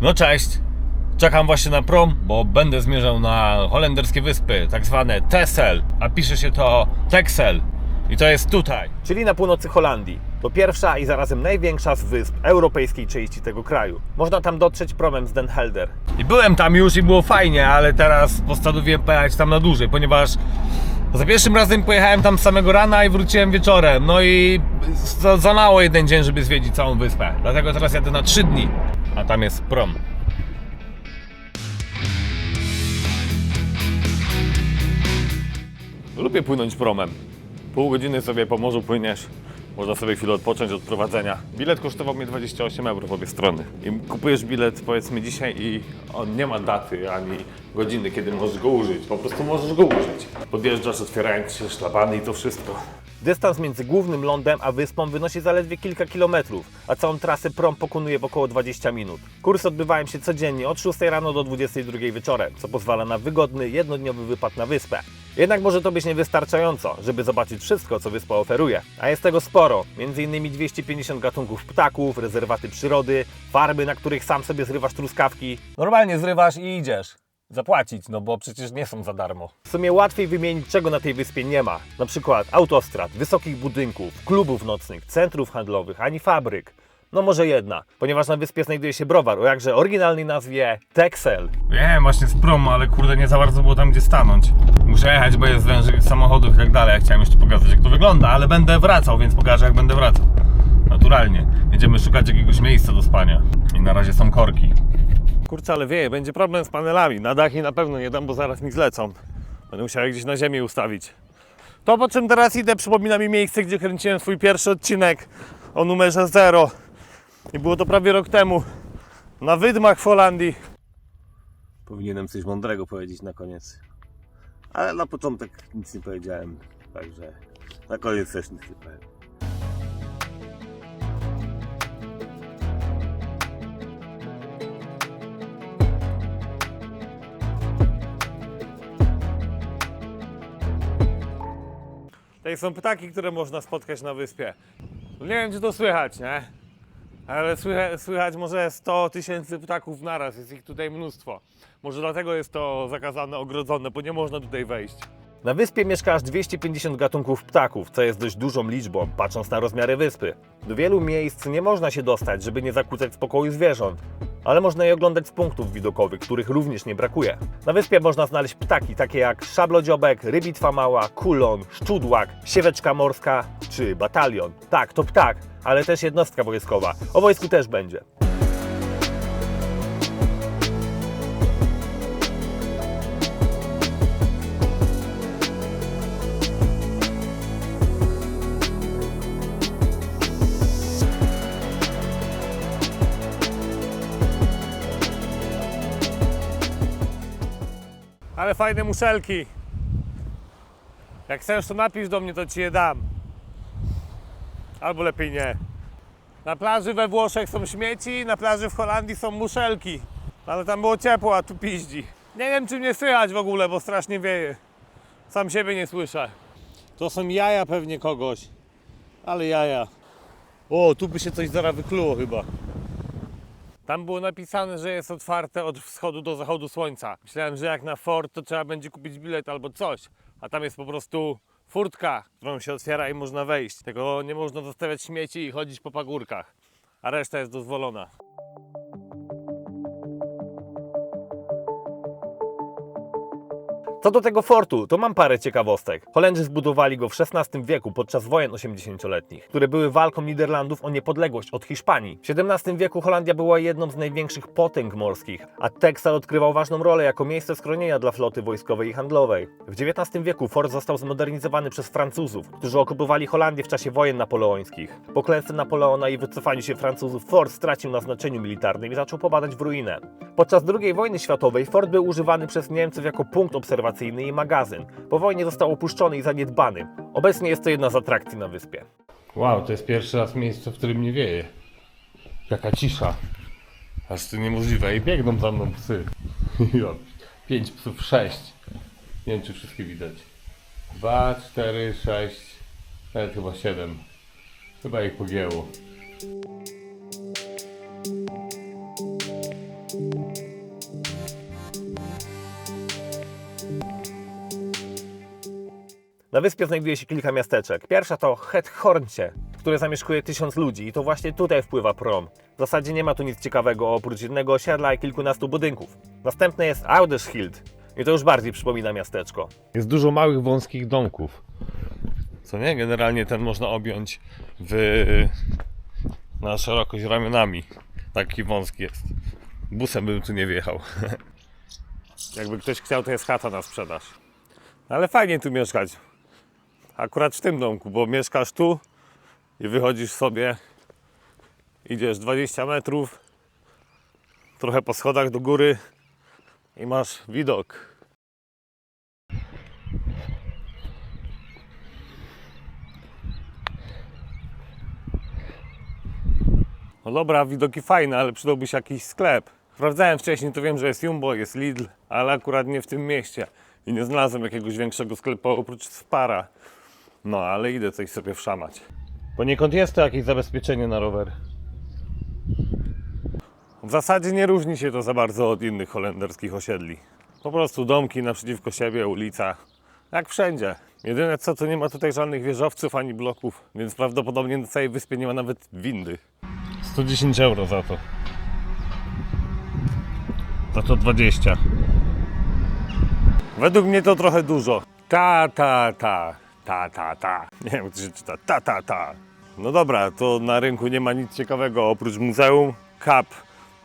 No cześć. Czekam właśnie na prom, bo będę zmierzał na holenderskie wyspy, tak zwane Texel, a pisze się to Texel. I to jest tutaj. Czyli na północy Holandii. To pierwsza i zarazem największa z wysp europejskiej części tego kraju. Można tam dotrzeć promem z Den Helder. I byłem tam już i było fajnie, ale teraz postanowiłem pojechać tam na dłużej, ponieważ za pierwszym razem pojechałem tam z samego rana i wróciłem wieczorem. No i za, za mało jeden dzień, żeby zwiedzić całą wyspę. Dlatego teraz jadę na 3 dni, a tam jest prom. Lubię płynąć promem. Pół godziny sobie po morzu płyniesz. Można sobie chwilę odpocząć od prowadzenia. Bilet kosztował mnie 28 euro w obie strony. I kupujesz bilet powiedzmy dzisiaj i on nie ma daty ani godziny, kiedy możesz go użyć. Po prostu możesz go użyć. Podjeżdżasz, otwierając się szlabany i to wszystko. Dystans między głównym lądem a wyspą wynosi zaledwie kilka kilometrów, a całą trasę prom pokonuje w około 20 minut. Kursy odbywają się codziennie od 6 rano do 22 wieczorem, co pozwala na wygodny, jednodniowy wypad na wyspę. Jednak może to być niewystarczająco, żeby zobaczyć wszystko, co wyspa oferuje. A jest tego sporo, m.in. 250 gatunków ptaków, rezerwaty przyrody, farby, na których sam sobie zrywasz truskawki. Normalnie zrywasz i idziesz. Zapłacić, no bo przecież nie są za darmo. W sumie łatwiej wymienić, czego na tej wyspie nie ma. Na przykład autostrad, wysokich budynków, klubów nocnych, centrów handlowych, ani fabryk. No może jedna, ponieważ na wyspie znajduje się browar o jakże oryginalnej nazwie Texel. Wiem, właśnie z promu, ale kurde nie za bardzo było tam gdzie stanąć. Muszę jechać, bo jest wężyk samochodów i tak dalej. Ja chciałem jeszcze pokazać jak to wygląda, ale będę wracał, więc pokażę jak będę wracał. Naturalnie. Jedziemy szukać jakiegoś miejsca do spania. I na razie są korki. Kurczę, ale wieje, będzie problem z panelami. Na dachy na pewno nie dam, bo zaraz mi zlecą. Będę musiał je gdzieś na ziemię ustawić. To po czym teraz idę przypomina mi miejsce, gdzie kręciłem swój pierwszy odcinek o numerze 0. I było to prawie rok temu. Na Wydmach w Holandii. Powinienem coś mądrego powiedzieć na koniec. Ale na początek nic nie powiedziałem. Także na koniec też nic nie powiem. Tutaj są ptaki, które można spotkać na wyspie. Nie wiem, czy to słychać, nie? Ale słychać, słychać może 100 tysięcy ptaków naraz, jest ich tutaj mnóstwo. Może dlatego jest to zakazane, ogrodzone, bo nie można tutaj wejść. Na wyspie mieszka aż 250 gatunków ptaków, co jest dość dużą liczbą, patrząc na rozmiary wyspy. Do wielu miejsc nie można się dostać, żeby nie zakłócać spokoju zwierząt, ale można je oglądać z punktów widokowych, których również nie brakuje. Na wyspie można znaleźć ptaki takie jak szablodziobek, rybitwa mała, kulon, szczudłak, sieweczka morska czy batalion. Tak, to ptak, ale też jednostka wojskowa. O wojsku też będzie. Ale fajne muszelki. Jak chcesz, to napisz do mnie, to ci je dam. Albo lepiej nie. Na plaży we Włoszech są śmieci, na plaży w Holandii są muszelki. Ale tam było ciepło, a tu piździ. Nie wiem, czy mnie słychać w ogóle, bo strasznie wieje. Sam siebie nie słyszę. To są jaja pewnie kogoś. Ale jaja. O, tu by się coś zaraz wykluło chyba. Tam było napisane, że jest otwarte od wschodu do zachodu słońca. Myślałem, że jak na Ford to trzeba będzie kupić bilet albo coś. A tam jest po prostu furtka, którą się otwiera i można wejść. Tego nie można zostawiać śmieci i chodzić po pagórkach. A reszta jest dozwolona. Co do tego fortu, to mam parę ciekawostek. Holendrzy zbudowali go w XVI wieku podczas wojen 80-letnich, które były walką Niderlandów o niepodległość od Hiszpanii. W XVII wieku Holandia była jedną z największych potęg morskich, a Texel odgrywał ważną rolę jako miejsce schronienia dla floty wojskowej i handlowej. W XIX wieku fort został zmodernizowany przez Francuzów, którzy okupowali Holandię w czasie wojen napoleońskich. Po klęsce Napoleona i wycofaniu się Francuzów fort stracił na znaczeniu militarnym i zaczął popadać w ruinę. Podczas II wojny światowej fort był używany przez Niemców jako punkt obserwacyjny i magazyn. Po wojnie został opuszczony i zaniedbany. Obecnie jest to jedna z atrakcji na wyspie. Wow, to jest pierwszy raz miejsce, w którym nie wieje. Jaka cisza. Aż to niemożliwe. I biegną za mną psy. Pięć psów, sześć. Nie wiem, czy wszystkie widać. Dwa, cztery, sześć, nawet chyba siedem. Chyba ich pogięło. Na wyspie znajduje się kilka miasteczek. Pierwsza to Headhorncie, które zamieszkuje tysiąc ludzi i to właśnie tutaj wpływa prom. W zasadzie nie ma tu nic ciekawego oprócz jednego osiedla i kilkunastu budynków. Następne jest Audershield i to już bardziej przypomina miasteczko. Jest dużo małych, wąskich domków. Co nie? Generalnie ten można objąć w... na szerokość ramionami. Taki wąski jest. Busem bym tu nie wjechał. Jakby ktoś chciał, to jest chata na sprzedaż. Ale fajnie tu mieszkać. Akurat w tym domku, bo mieszkasz tu i wychodzisz sobie, idziesz 20 metrów, trochę po schodach do góry i masz widok. No dobra, widoki fajne, ale przydałby się jakiś sklep. Sprawdzałem wcześniej, to wiem, że jest Jumbo, jest Lidl, ale akurat nie w tym mieście. I nie znalazłem jakiegoś większego sklepu oprócz Spara. No, ale idę coś sobie wszamać. Poniekąd jest to jakieś zabezpieczenie na rower. W zasadzie nie różni się to za bardzo od innych holenderskich osiedli. Po prostu domki naprzeciwko siebie, ulica. Jak wszędzie. Jedyne co, to nie ma tutaj żadnych wieżowców ani bloków, więc prawdopodobnie na całej wyspie nie ma nawet windy. 110 euro za to. Za to 20. Według mnie to trochę dużo. Ta, ta, ta, ta, ta, ta. Nie wiem, jak to się czyta. Ta, ta, ta. No dobra, to na rynku nie ma nic ciekawego oprócz Muzeum Kap.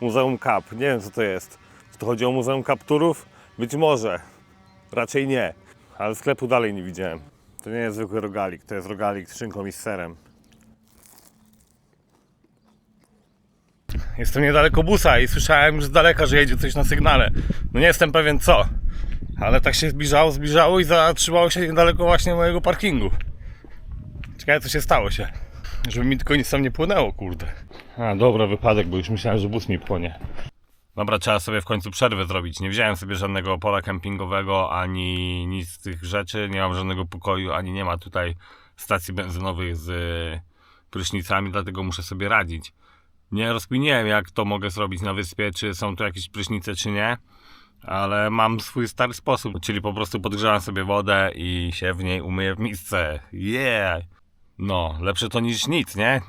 Muzeum Kap. Nie wiem, co to jest. Czy to chodzi o Muzeum Kapturów? Być może. Raczej nie. Ale sklepu dalej nie widziałem. To nie jest zwykły rogalik, to jest rogalik z szynką i z serem. Jestem niedaleko busa i słyszałem już z daleka, że jedzie coś na sygnale. No nie jestem pewien co, ale tak się zbliżało, zbliżało i zatrzymało się niedaleko właśnie mojego parkingu. Ciekawe co się stało się. Żeby mi tylko nic tam nie płynęło, kurde. A, dobra, wypadek, bo już myślałem, że bus mi płonie. Dobra, trzeba sobie w końcu przerwę zrobić. Nie wziąłem sobie żadnego pola kempingowego, ani nic z tych rzeczy. Nie mam żadnego pokoju, ani nie ma tutaj stacji benzynowych z y, prysznicami, dlatego muszę sobie radzić. Nie rozkminiłem, jak to mogę zrobić na wyspie, czy są tu jakieś prysznice, czy nie. Ale mam swój stary sposób, czyli po prostu podgrzewam sobie wodę i się w niej umyję w misce. Yeah! No, lepsze to niż nic, nie?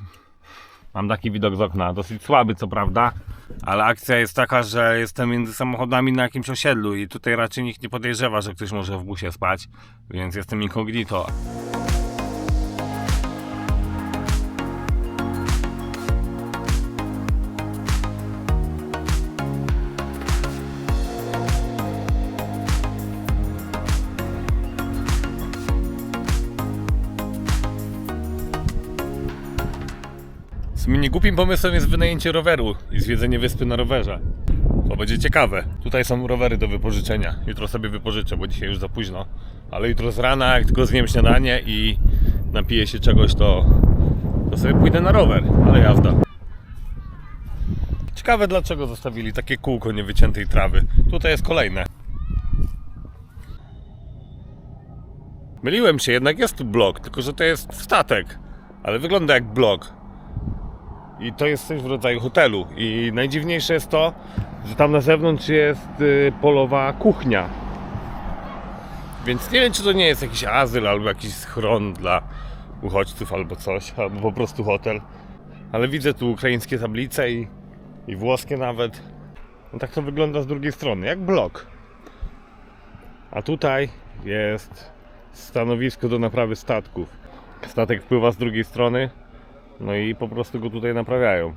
Mam taki widok z okna, dosyć słaby co prawda, ale akcja jest taka, że jestem między samochodami na jakimś osiedlu i tutaj raczej nikt nie podejrzewa, że ktoś może w busie spać, więc jestem incognito. W sumie nie głupim pomysłem jest wynajęcie roweru i zwiedzenie wyspy na rowerze. To będzie ciekawe. Tutaj są rowery do wypożyczenia. Jutro sobie wypożyczę, bo dzisiaj już za późno. Ale jutro z rana, jak tylko zjem śniadanie i napiję się czegoś, to, to sobie pójdę na rower. Ale jazda. Ciekawe dlaczego zostawili takie kółko niewyciętej trawy. Tutaj jest kolejne. Myliłem się, jednak jest tu blok, tylko że to jest statek. Ale wygląda jak blok. I to jest coś w rodzaju hotelu. I najdziwniejsze jest to, że tam na zewnątrz jest y, polowa kuchnia. Więc nie wiem, czy to nie jest jakiś azyl albo jakiś schron dla uchodźców albo coś, albo po prostu hotel. Ale widzę tu ukraińskie tablice i, i włoskie nawet. No tak to wygląda z drugiej strony, jak blok. A tutaj jest stanowisko do naprawy statków. Statek wpływa z drugiej strony, no i po prostu go tutaj naprawiają.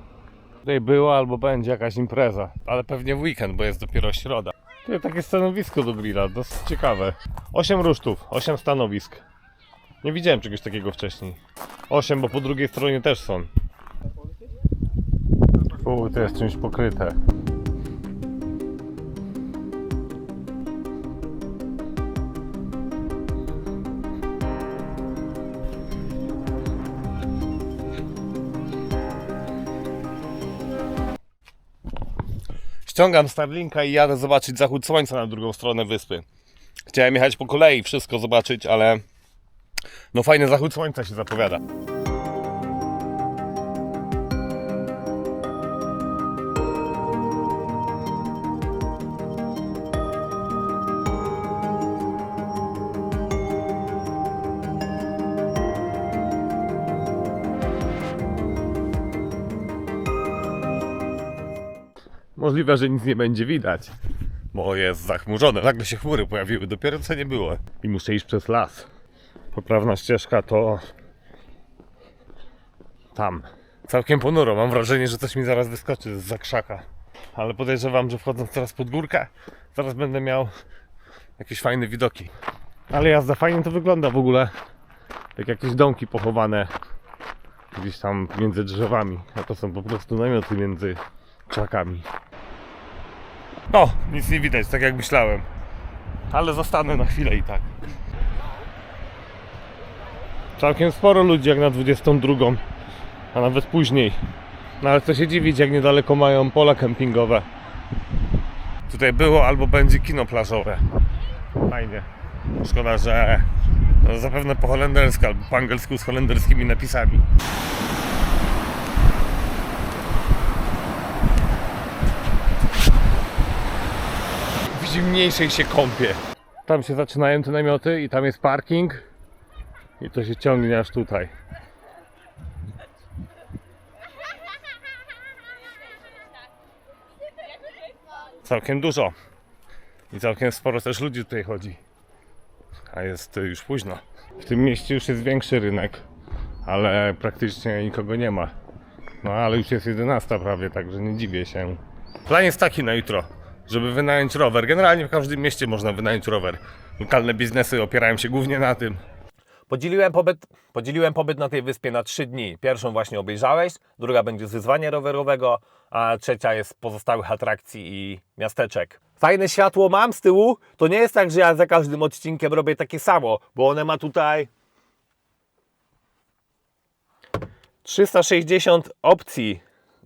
Tutaj była albo będzie jakaś impreza, ale pewnie w weekend, bo jest dopiero środa. Tutaj takie stanowisko do grilla, dosyć ciekawe. 8 rusztów, 8 stanowisk. Nie widziałem czegoś takiego wcześniej. 8, bo po drugiej stronie też są. U, to jest czymś pokryte. Ściągam Starlinka i jadę zobaczyć zachód słońca na drugą stronę wyspy. Chciałem jechać po kolei, wszystko zobaczyć, ale no fajny zachód słońca się zapowiada. Możliwe, że nic nie będzie widać, bo jest zachmurzone. Nagle się chmury pojawiły, dopiero co nie było. I muszę iść przez las. Poprawna ścieżka to tam. Całkiem ponuro. Mam wrażenie, że coś mi zaraz wyskoczy z zakrzaka. Ale podejrzewam, że wchodząc teraz pod górkę, zaraz będę miał jakieś fajne widoki. Ale jazda fajnie to wygląda w ogóle. Jak jakieś domki pochowane gdzieś tam między drzewami. A to są po prostu namioty między krzakami. O, nic nie widać, tak jak myślałem. Ale zostanę na chwilę i tak. Całkiem sporo ludzi jak na 22, a nawet później. No ale co się dziwić, jak niedaleko mają pola kempingowe. Tutaj było albo będzie kino plażowe. Fajnie. Szkoda, że no, zapewne po holendersku albo po angielsku z holenderskimi napisami. W zimniejszej się kąpie. Tam się zaczynają te namioty i tam jest parking. I to się ciągnie aż tutaj. Całkiem dużo. I całkiem sporo też ludzi tutaj chodzi. A jest już późno. W tym mieście już jest większy rynek, ale praktycznie nikogo nie ma. No ale już jest 11 prawie, także nie dziwię się. Plan jest taki na jutro, żeby wynająć rower. Generalnie w każdym mieście można wynająć rower. Lokalne biznesy opierają się głównie na tym. Podzieliłem pobyt, podzieliłem pobyt na tej wyspie na trzy dni. Pierwszą właśnie obejrzałeś, druga będzie z wyzwania rowerowego, a trzecia jest pozostałych atrakcji i miasteczek. Fajne światło mam z tyłu. To nie jest tak, że ja za każdym odcinkiem robię takie samo, bo one ma tutaj 360 opcji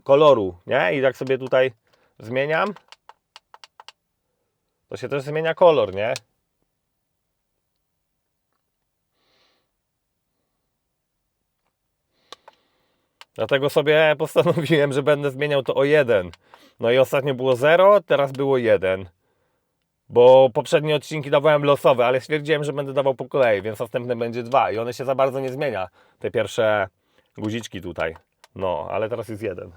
koloru, nie? I jak sobie tutaj zmieniam, to się też zmienia kolor, nie? Dlatego sobie postanowiłem, że będę zmieniał to o 1. No i ostatnio było 0, teraz było 1. Bo poprzednie odcinki dawałem losowe, ale stwierdziłem, że będę dawał po kolei, więc następne będzie 2 i one się za bardzo nie zmienia. Te pierwsze guziczki tutaj. No, ale teraz jest 1.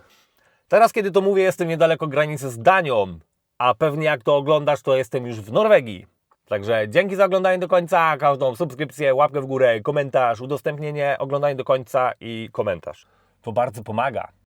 Teraz, kiedy to mówię, jestem niedaleko granicy z Danią, a pewnie jak to oglądasz, to jestem już w Norwegii. Także dzięki za oglądanie do końca, każdą subskrypcję, łapkę w górę, komentarz, udostępnienie, oglądanie do końca i komentarz. To bardzo pomaga.